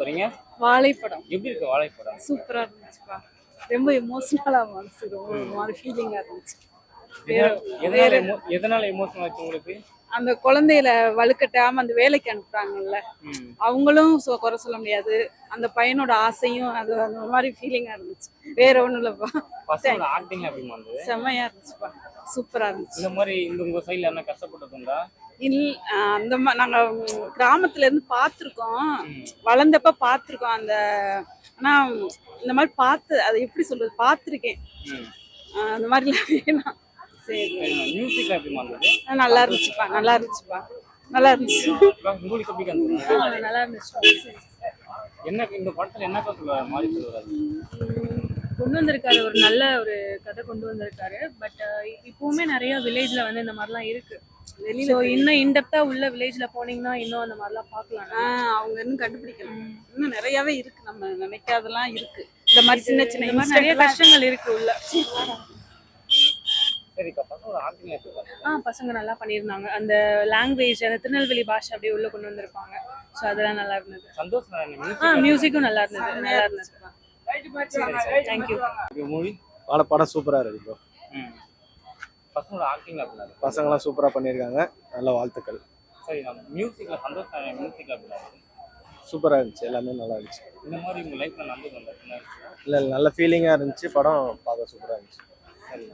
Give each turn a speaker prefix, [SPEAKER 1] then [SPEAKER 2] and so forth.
[SPEAKER 1] போறீங்க?
[SPEAKER 2] வாழைப்படம்
[SPEAKER 1] எப்படி இருக்கு வாழைப்படம்
[SPEAKER 2] சூப்பரா இருந்துச்சுப்பா ரொம்ப எமோஷனலா மனசு ரொம்ப ஒரு மாதிரி ஃபீலிங்கா இருந்துச்சு.
[SPEAKER 1] எதனால- எதனால எமோஷனல் ஆச்சு உங்களுக்கு?
[SPEAKER 2] அந்த குழந்தையில வலுக்கட்டாம அந்த வேலைக்கு அனுப்புறாங்கல்ல. அவங்களும் குறை சொல்ல முடியாது. அந்த பையனோட ஆசையும் அது அந்த மாதிரி ஃபீலிங்கா இருந்துச்சு. வேற ஒண்ணும் இல்லப்பா செம்மையா இருந்துச்சுப்பா சூப்பரா இருந்துச்சு.
[SPEAKER 1] இந்த மாதிரி இந்த உங்க சைடுல என்ன கஷ்டப்பட்டதுண்டா
[SPEAKER 2] இல் அந்த மா நாங்க ம், கிராமத்துல இருந்து பார்த்துருக்கோம் வளர்ந்தப்ப பார்த்துருக்கோம் அந்த ஆனா ம், இந்த மாதிரி பார்த்து அதை எப்படி சொல்றது பார்த்துருக்கேன். அந்த மாதிரிலாம் வேணாம். சரி. நல்லா இருந்துச்சுப்பா நல்லா இருந்துச்சுப்பா. நல்லா இருந்துச்சு. நல்லா இருந்துச்சுப்பா சரி.
[SPEAKER 1] என்ன இந்த படத்துல என்ன
[SPEAKER 3] உம் கொண்டு வந்திருக்காரு ஒரு நல்ல ஒரு கதை கொண்டு வந்திருக்காரு. பட் இப்பவுமே நிறைய வில்லேஜ்ல வந்து இந்த மாதிரிலாம் இருக்கு.
[SPEAKER 2] வெளியில
[SPEAKER 3] ஸோ இன்னும் இன்டெப்தா உள்ள வில்லேஜ்ல போனீங்கன்னா இன்னும் அந்த மாதிரிலாம் பார்க்கலாம்.
[SPEAKER 2] ஆ, அவங்க இன்னும் கண்டுபிடிக்கல இன்னும் நிறையவே இருக்கு. நம்ம நினைக்காதெல்லாம் இருக்கு. இந்த மாதிரி சின்ன சின்ன
[SPEAKER 3] மாதிரி நிறைய கஷ்டங்கள் இருக்கு உள்ள. ஆ பசங்க நல்லா பண்ணியிருந்தாங்க. அந்த லாங்குவேஜ் அந்த திருநெல்வேலி பாஷை அப்படியே உள்ள கொண்டு வந்திருப்பாங்க. ஸோ அதெல்லாம் நல்லா இருந்தது.
[SPEAKER 1] சந்தோஷம்
[SPEAKER 3] ஆ மியூசிக்கும் நல்லா இருந்தது. நல்லா இருந்தது. Thank you
[SPEAKER 1] movie?
[SPEAKER 4] படம் சூப்பராக இருக்கு
[SPEAKER 1] பசங்களோட ஆக்டிங் இருந்தது
[SPEAKER 4] பசங்களாம் சூப்பராக பண்ணியிருக்காங்க. நல்ல வாழ்த்துக்கள்.
[SPEAKER 1] சரி நம்ம மியூசிக்ல சந்தோஷம் மியூசிக் எப்படி இருந்தது
[SPEAKER 4] சூப்பராக இருந்துச்சு. எல்லாமே நல்லா இருந்துச்சு.
[SPEAKER 1] இந்த மாதிரி உங்க லைஃப்ல நடந்தது வந்தது
[SPEAKER 4] இல்லை நல்ல ஃபீலிங்காக இருந்துச்சு. படம் பார்க்க சூப்பராக இருந்துச்சு.
[SPEAKER 1] சரி